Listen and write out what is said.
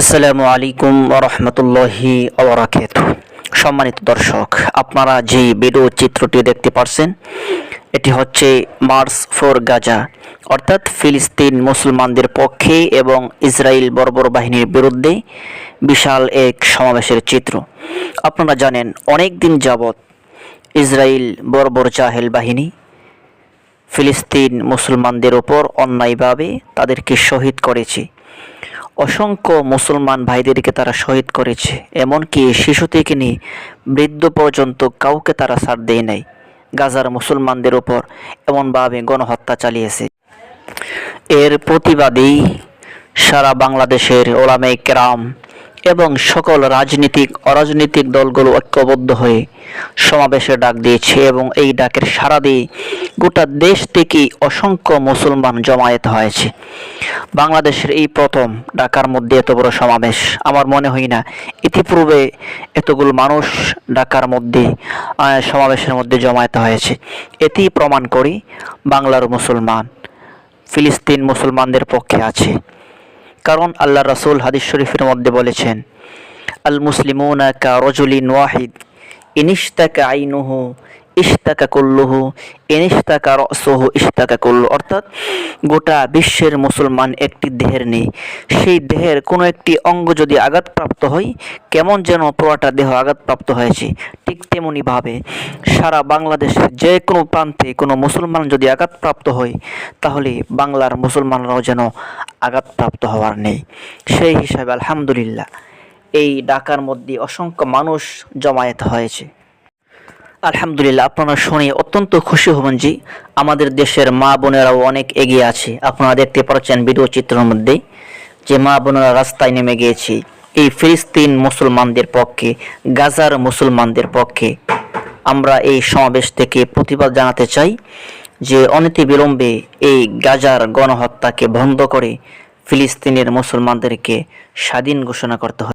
আসসালামু আলাইকুম রহমতুল্লাহি ওবরাকাত সম্মানিত দর্শক, আপনারা যে ভিডিও চিত্রটি দেখতে পারছেন, এটি হচ্ছে মার্স ফর গাজা, অর্থাৎ ফিলিস্তিন মুসলমানদের পক্ষে এবং ইসরায়েল বর্বর বাহিনীর বিরুদ্ধে বিশাল এক সমাবেশের চিত্র। আপনারা জানেন, অনেক দিন যাবৎ ইসরায়েল বর্বর জাহেল বাহিনী ফিলিস্তিন মুসলমানদের ওপর অন্যায়ভাবে তাদেরকে শহীদ করেছে। অসংখ্য মুসলমান ভাইদেরকে তারা শহীদ করেছে, এমনকি শিশু থেকে নিয়ে বৃদ্ধ পর্যন্ত কাউকে তারা ছাড় দেয় নাই। গাজার মুসলমানদের ওপর এমনভাবে গণহত্যা চালিয়েছে। এর প্রতিবাদেই সারা বাংলাদেশের ওলামে কেরাম এবং সকল রাজনীতিক, অরাজনৈতিক দলগুলো ঐক্যবদ্ধ হয়ে সমাবেশে ডাক দিয়েছে এবং এই ডাকের সাড়া দিয়ে গোটা দেশ থেকেই অসংখ্য মুসলমান জমায়েত হয়েছে। বাংলাদেশের এই প্রথম ঢাকার মধ্যে এত বড় সমাবেশ, আমার মনে হয় না। ইতিপূর্বে এতগুলো মানুষ ঢাকার মধ্যে সমাবেশের মধ্যে জমায়েত হয়েছে। এটি প্রমাণ করি, বাংলার মুসলমান, ফিলিস্তিন মুসলমানদের পক্ষে আছে। কারণ আল্লাহ রাসূল হাদিস শরীফের মধ্যে বলেছেন, আল মুসলিমুনা কা রজুলিন ওয়াহিদ, ইনিশতাকা আইনুহু ইশতাকা কুল্লুহু ইনিশতাকা রসুহু, ইশতাকা কুল্লু। অর্থাৎ গোটা বিশ্বের মুসলমান একটি দেহের নেই। সেই দেহের কোনো একটি অঙ্গ যদি আঘাতপ্রাপ্ত হয়, কেমন যেন পুরোটা দেহ আঘাতপ্রাপ্ত হয়েছে। ঠিক তেমনিভাবে সারা বাংলাদেশের যে কোনো প্রান্তে কোনো মুসলমান যদি আঘাতপ্রাপ্ত হয়, তাহলে বাংলার মুসলমানরাও যেন আঘাতপ্রাপ্ত হওয়ার নেই। সেই হিসাবে আলহামদুলিল্লাহ, এই ডাকার মধ্যে অসংখ্য মানুষ জমায়েত হয়েছে। আলহামদুলিল্লাহ, আপনারা শুনে অত্যন্ত খুশি হবেন যে আমাদের দেশের মা বোনেরাও অনেক এগিয়ে আছে। আপনারা দেখতে পাচ্ছেন ভিডিও চিত্রের মধ্যে যে মা বোনেরা রাস্তায় নেমে গিয়েছে। এই ফিলিস্তিন মুসলমানদের পক্ষে, গাজার মুসলমানদের পক্ষে আমরা এই সমাবেশ থেকে প্রতিবাদ জানাতে চাই যে অনতি বিলম্বে এই গাজার গণহত্যাকে বন্ধ করে ফিলিস্তিনের মুসলমানদেরকে স্বাধীন ঘোষণা করতে হবে।